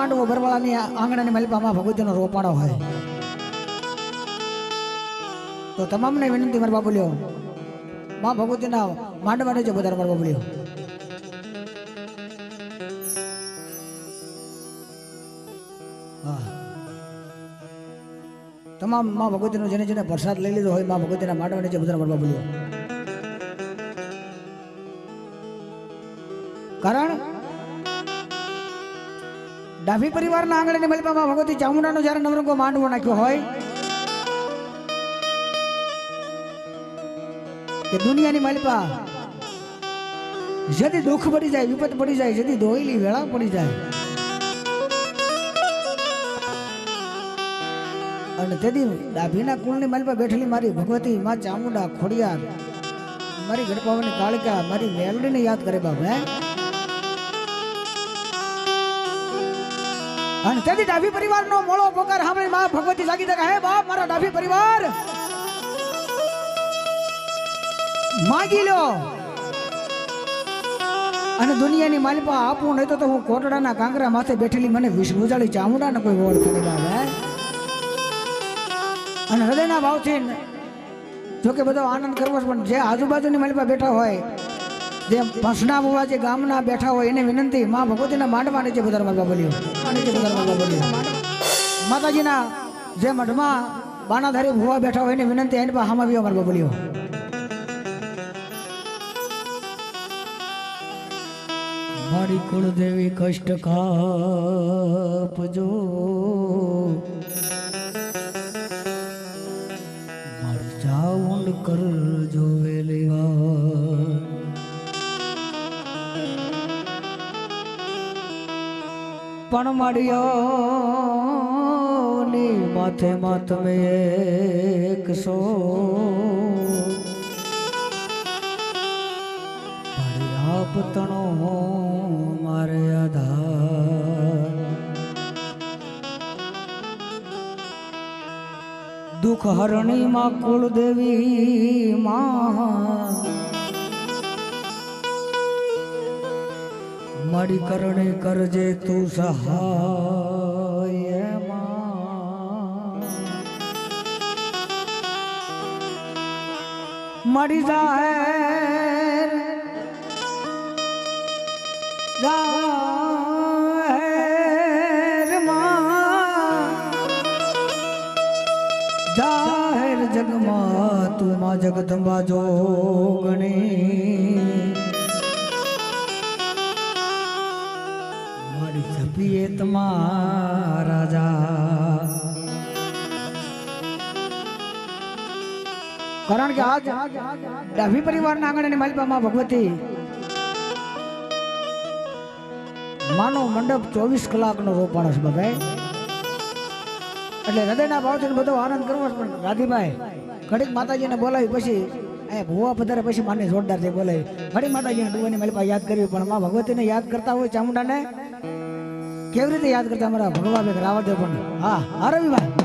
માંડવો બરવાળાની આંગણાની મલપામાં ભગવતીનો રોપાણો હોય. તો તમામને વિનંતી મારા બાબુલ્યો માં ભગવતીના માંડવાને છે બધા મારા બાબુલ્યો તમામ મા ભગવતીનો જેને જેને પ્રસાદ લઈ લીધો હોય, મા ભગવતીના માંડવાને છે બધા મારા બાબુલ્યો કારણ ડાભી પરિવારના આંગણે મલપામાં ભગવતી ચામુંડાનો જ્યારે નવરંગો માંડવો નાખ્યો હોય કે દુનિયાની મલપા જદી દુઃખ પડી જાય વિપત પડી જાય જદી દોયલી વેળા પડી જાય. અને તેથી ડાભીના કુળની મલપા બેઠેલી મારી ભગવતી માં ચામુંડા, ખોડિયાર, મારી ગણપાવાની કાળકા, મારી મેલડીને યાદ કરે બાપ, હે? અને તેથી ડાભી પરિવારનો મોળો પોકાર સાંભળી માં ભગવતી જાગી દે હે બાપ, મારો ડાભી પરિવાર, માગી લો. અને દુનિયાની માલિપા આપું, નહીં તો હું કોટડાના કાંકરા માથે બેઠેલી મને વિષ્ણુજાળી ચામુંડા ને કોઈ વોળ કરે હે અને હૃદયના ભાવથી, જોકે બધો આનંદ કરવો પણ જે આજુબાજુની માલિપા બેઠા હોય જે પંસના બુવા જે ગામના બેઠા હોય એને વિનંતી માં ભગવતીના માંડમાં નીચે બધા મારવા બોલ્યો. નીચે બધા મારવા બોલ્યો. માતાજીના જે મઢમાં બાણાધારી ભુવા બેઠા હોય એને વિનંતી એને પણ હામાં હામાવીઓ મારવા બોલ્યો. મારી કુળદેવી કષ્ટ કાપજો. મારી ચાઉંડ કરજો. પણ મળ્યો ની માથે માથમે એકસો મારી આપ તણો મારે આધાર. દુઃખ હરણી માં માં મારી કરણે કરજે તું સહાય મરી જાહેર જાહેરમાં જાહેર જગમાં તું માં જગદંબા જોગણી. મારી છપીએ તમારા રાજા કારણ કે આજ ડાભી પરિવારના આંગણે માલિપામાં ભગવતી માનો મંડપ ચોવીસ કલાકનો રોપાણો છે બધા એટલે હૃદયના ભાવથી બધો આનંદ કરવો પણ રાધીભાઈ, ઘડીક માતાજીને બોલાવી પછી એ ભુવા પધારે પછી માને જોરદાર છે બોલાવી. ઘડી માતાજીને ડુવાની માલિપા યાદ કરવી, પણ માં ભગવતીને યાદ કરતા હોય ચામુંડાને કેવી રીતે યાદ કરતા અમારા ભગવાન રાવણ પણ? હા હા રવિભાઈ.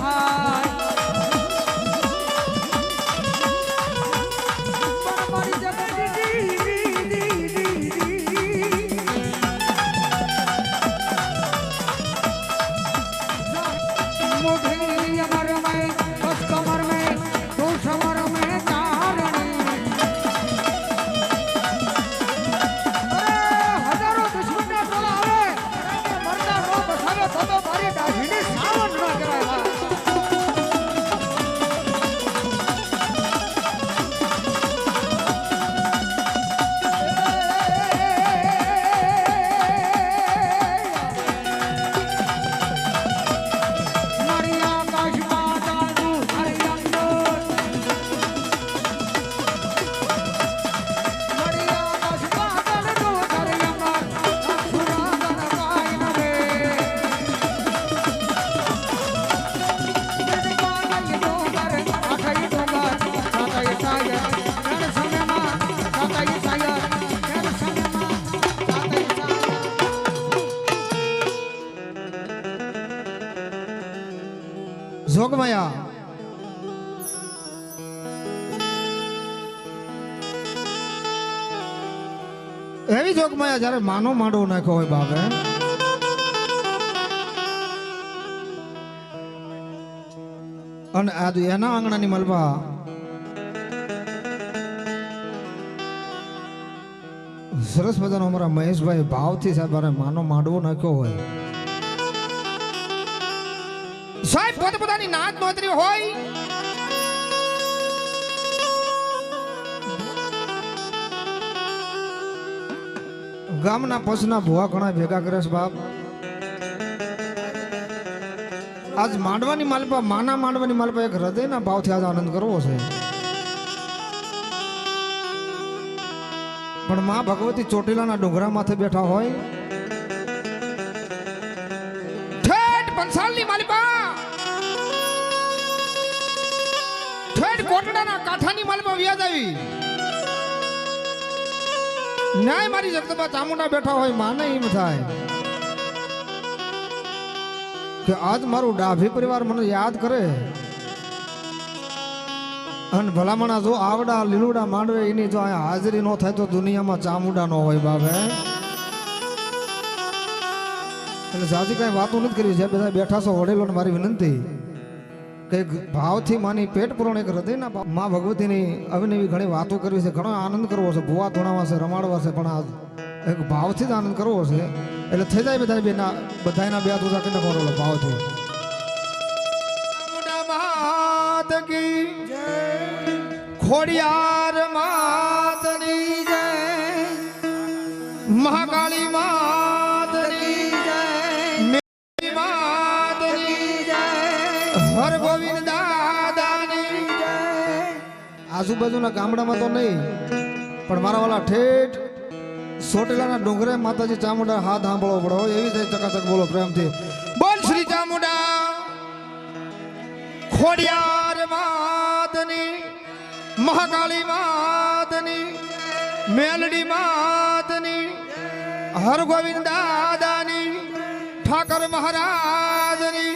Barra. જોગમાયા જ્યારે માનો માંડવો નાખ્યો હોય બાપે. અને આ એના આંગણાની મલબા. સરસ મજાનો અમારા મહેશભાઈ ભાવથી સાહેબ મારે માનો માંડવો નાખ્યો હોય. સાહેબ, પોતપોતાની નાત નોતરી હોય. ગામના પછના ભુવા ઘણા ભેગા કરે છે બાપ. આજ માંડવાની માલપા, માના માંડવાની માલપા એક હૃદયના ભાવથી આજ આનંદ કરવો છે. પણ માં ભગવતી ચોટીલાના ડુંગરા માથે બેઠા હોય. ઠેઠ પંસાલની માલિપા! ઠેઠ કોટડાના કાંઠાની માલપા વ્યાજ આવી. ન્યાય મારી જગદંબા ચામુંડા બેઠા હોય, માને એમ થાય. કે આજ મારું ડાભી પરિવાર મને યાદ કરે. અને ભલામણા જો આવડા લીલુડા માંડવે એની જો અહીંયા હાજરી ન થાય તો દુનિયામાં ચામુંડા ન હોય બાબે એટલે સાજી કઈ વાતો નથી કરી છે બધા બેઠા છો વડેલો મારી વિનંતી. કે ભાવથી માની પેટ પૂરણ એક હૃદયના મા માં ભગવતીની અવનવી ઘણી વાતો કરવી છે, ઘણો આનંદ કરવો છે, ભૂવા ધોણાવા છે, રમાડવા છે, પણ આ એક ભાવથી જ આનંદ કરવો છે. એટલે થઈ જાય બધા બેના બધાના બે તુજા કરીને કરો ભાવથી. ખોડિયાર માતની આજુબાજુના ગામડામાં તો નહીં, પણ મારા વાલા ઠેઠ સોટેલાના ડુંગરે માતાજી ચામુંડા હાથ સાંભળવો પડો એવી રીતે ચકાચક બોલો પ્રેમથી. બોલ શ્રી ચામુંડા, ખોડિયાર માતની, મહાકાળી માતની, મેલડી માતની હર ગોવિંદ દાદાની, ઠાકર મહારાજની,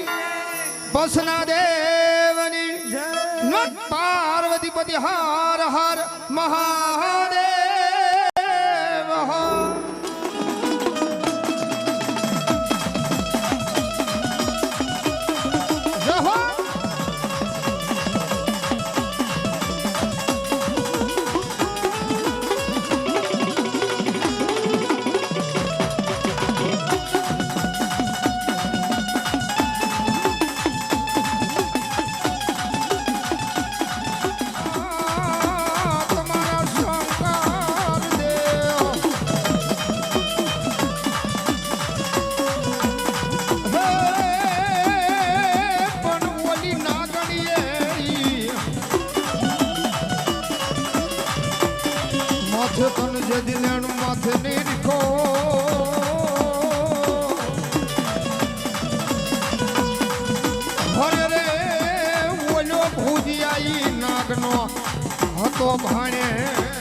બસના દેવની નટ પાર્વતીપતિ હર હર મહાદેવ હતો ભાણે.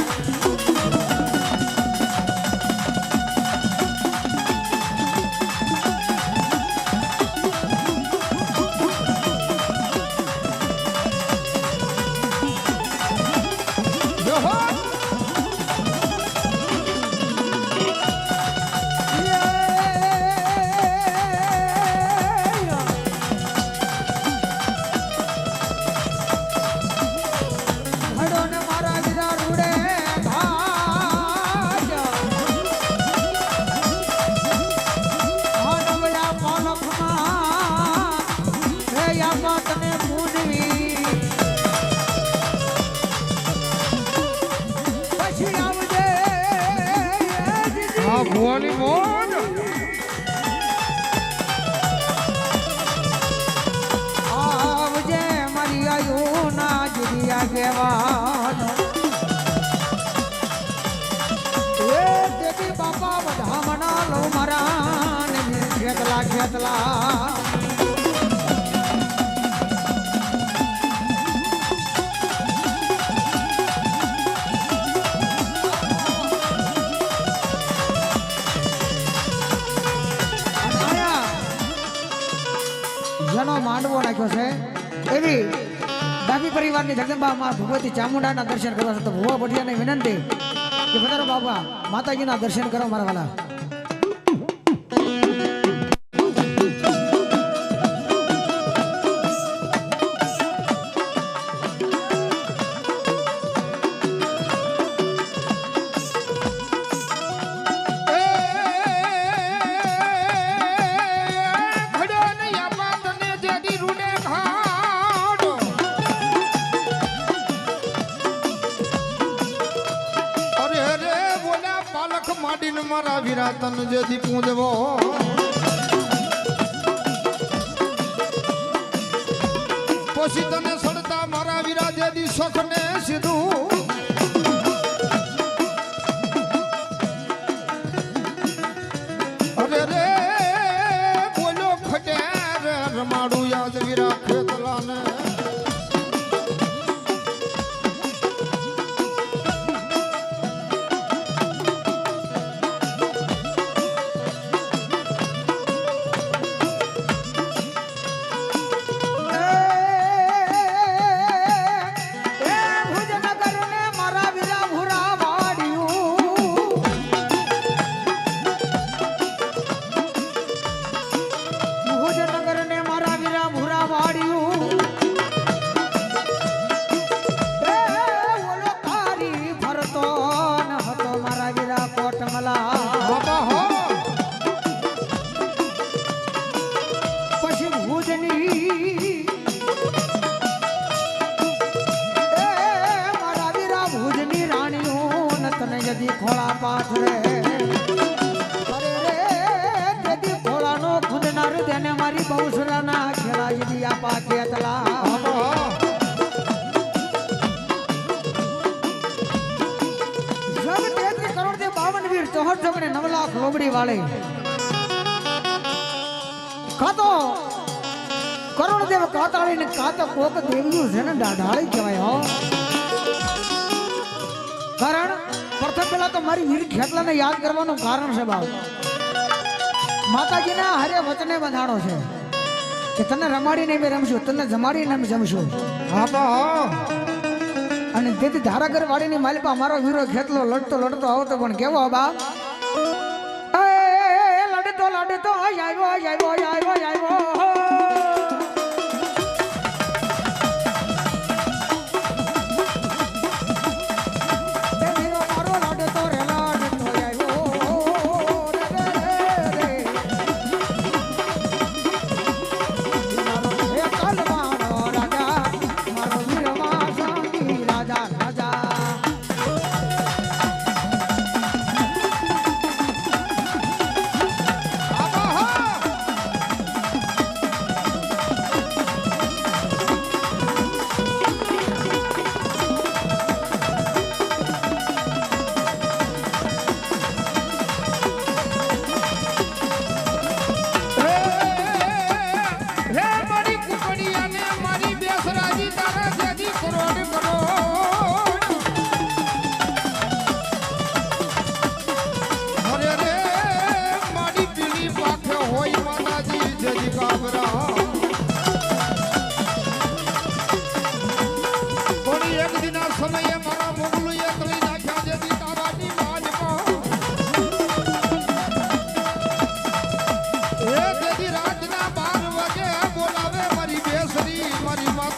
ભુવાની મોજ આવજે મારી આયુ ના જુદિયા કહેવાનો. એ દેવી બાપા બધા મના લો મારા ને ખેતલા. મહત્વ છે એવી ડાબી પરિવારની જગદંબા માં ભગવતી ચામુંડાના દર્શન કરવા તો ભુવા ભટિયાની વિનંતી કે વધારો બાબા, માતાજીના દર્શન કરો મારા વાલા. નવલા ખોબડી વાળે. કાતો કરુણદેવ કાતાળી ને કાતો કોક દેવનું છે ને દાઢાળી કહેવાય, હો. કારણ પ્રથમ પેલા તો મારી વીર ખેતલા ને યાદ કરવાનું કારણ છે બાપ. માતાજીના હરે વચને બંધાણો છે કે તને રમાડીને મેં રમશું, તને જમાડીને અમે જમશું. હા, તો અને તેથી ધારાગર વાળી ની માલિપા મારો વીરો ખેતલો લડતો લડતો આવતો પણ કેવો બા આવ્યો આવ્યો આવ્યો આવ્યો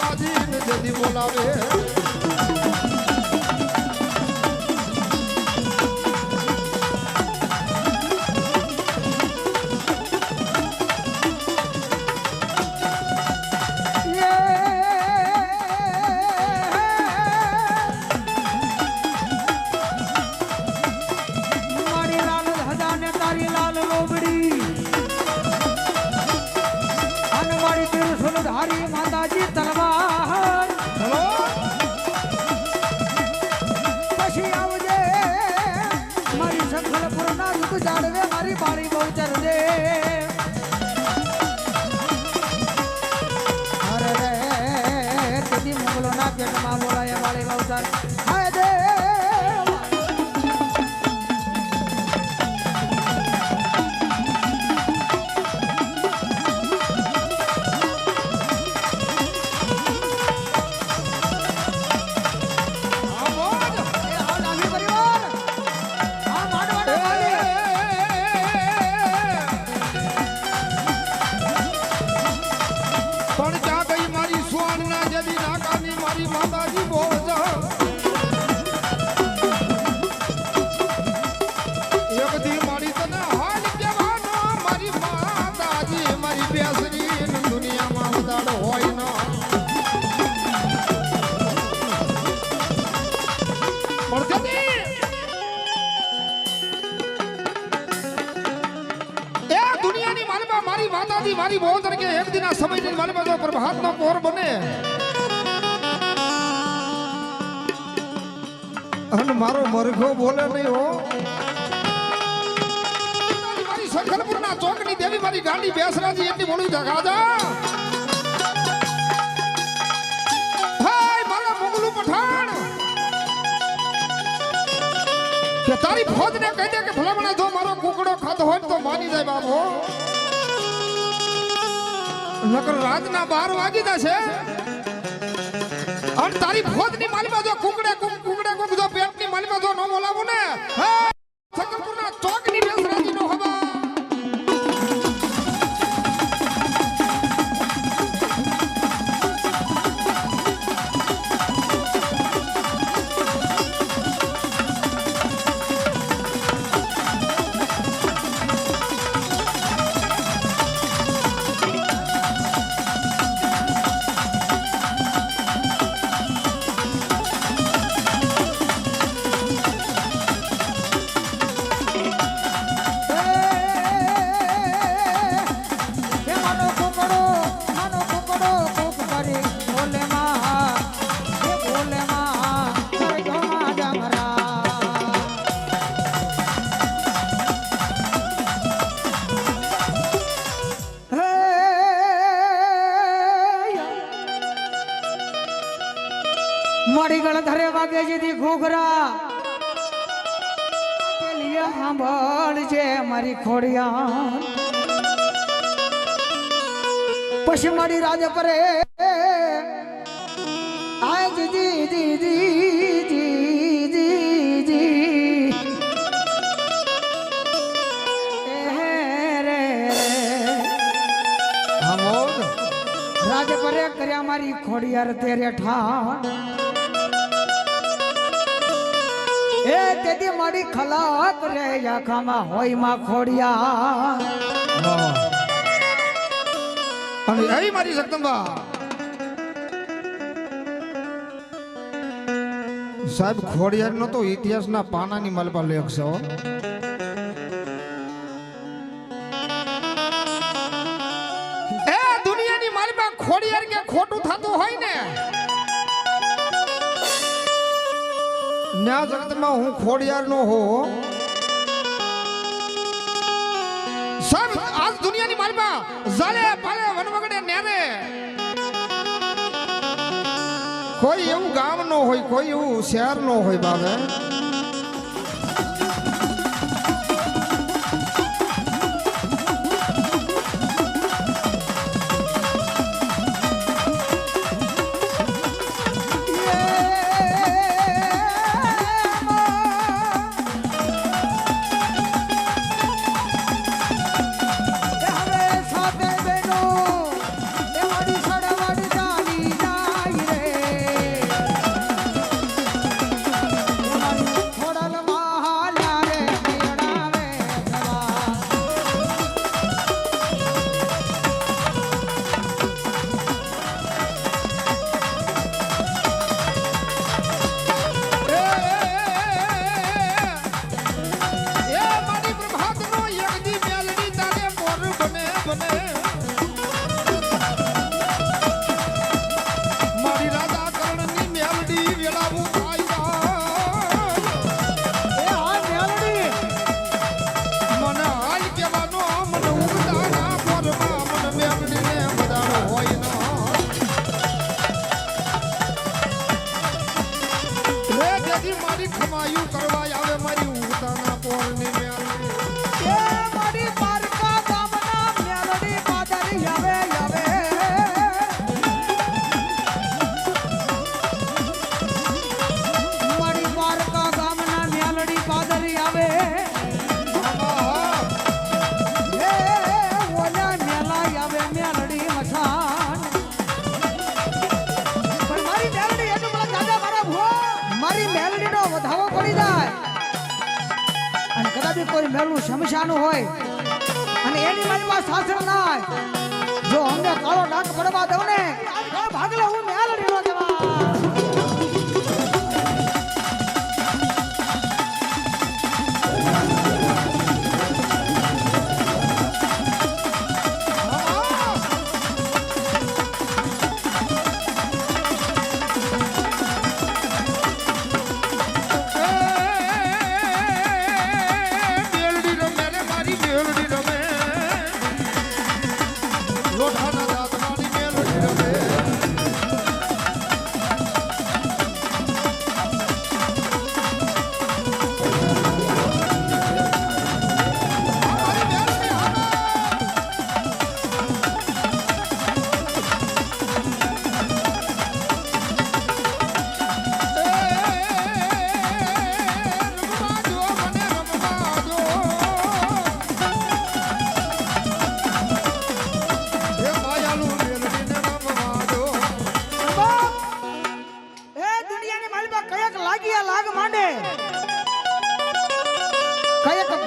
માજી ને જેથી બોલાવે. મારી ચોકની દેવી મારી ગાંડી બેસરાજી એટલી મોડી જગાજા તારી ફોજ ને કહી દે કે ભલામણા જો મારો કુકડો ખાતો હોય તો માની જાય બાબો નકર રાતના બાર વાગી જશે. અને તારી ફોજની માલીમાં જો કુકડે કુક કુકડે કુક જો પેટની માલમાં જો ન બોલાવું ને. મારી ખોડિયા પછી મારી રાજ પરે આય જી જી જી જી જી જી રે હા રાજ પરે કર્યા મારી ખોડિયાર તેરે ઠા એ તેથી મારી ખલાક રે આખામાં હોયમાં ખોડિયા. અને એ મારી જગદંબા સાહેબ ખોડિયાર નો તો ઇતિહાસના પાનાની માલપા લેખ છે એ દુનિયાની માલપા ખોડિયાર કે ખોટું થતું હોય ને? ન્યા જગતમાં હું ખોડિયાર નો હો. સાહેબ, આજ દુનિયાની માલમાં જાલે પાલે, વનવગડે નેરે. કોઈ એવું ગામ નો હોય, કોઈ એવું શહેર નો હોય બાબે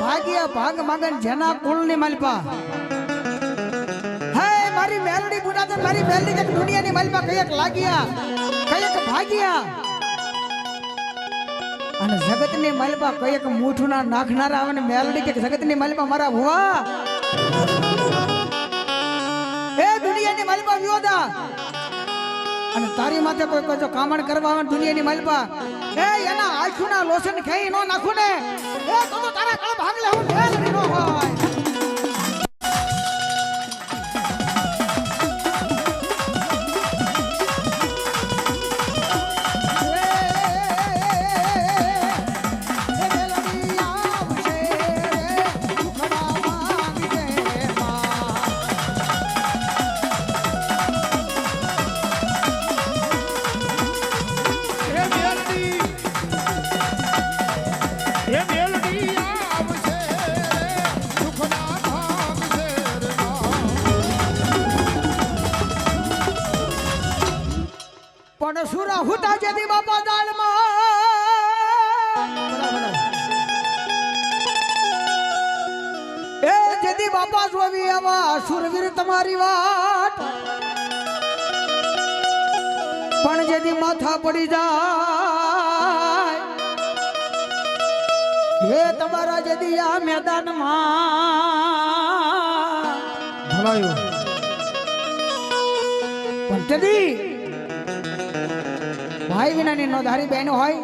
ભાગ્યા ભાગ માગન જેના કુળની માલપા. હે, મારી મેલડી બુનાદન મારી મેલડી કે દુનિયાની મલપા કયક લાગ્યા, કયક ભાગ્યા. અને જગતની મલપા કયક મૂઠું ના નાખનારા આવે મેલડી કે જગતની મલપા મારા ભુવા. એ દુનિયાની મલપા વિયોદા. અને તારી માથે કોઈ કોઈ કામણ કરવા આવે ને દુનિયાની માલપા એ એના આંખોના લોશન ખાઈ નો નાખું ને? એ તો તારા કળ ભાગ લે માથા પડી જાય. હે તમારા જે દિયા મેદાનમાં. ભલાયું. પણ ભાઈ વિનાની નો ધારી બહેનો હોય.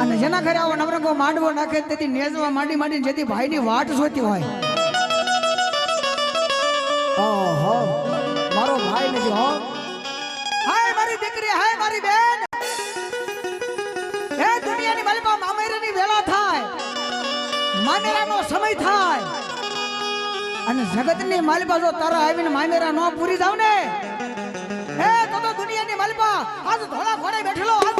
અને જેના ઘરે આવો નવરંગો માંડવો નાખે તેથી નેજવા માંડી માંડી જેથી ભાઈની વાટ જોતી હોય. ઓહો મારો ભાઈ નથી હો. દીકરી, હે મારી બેન? હે દુનિયાની મલમાં મામેરાની વેલા થાય, મામેરાનો સમય થાય. અને જગતની માલિપા જો તારા આવીને મામેરા નો પૂરી જાવ ને હે તો દુનિયાની માલિપા આજ ધોળા ઘોડે બેઠેલો, આજ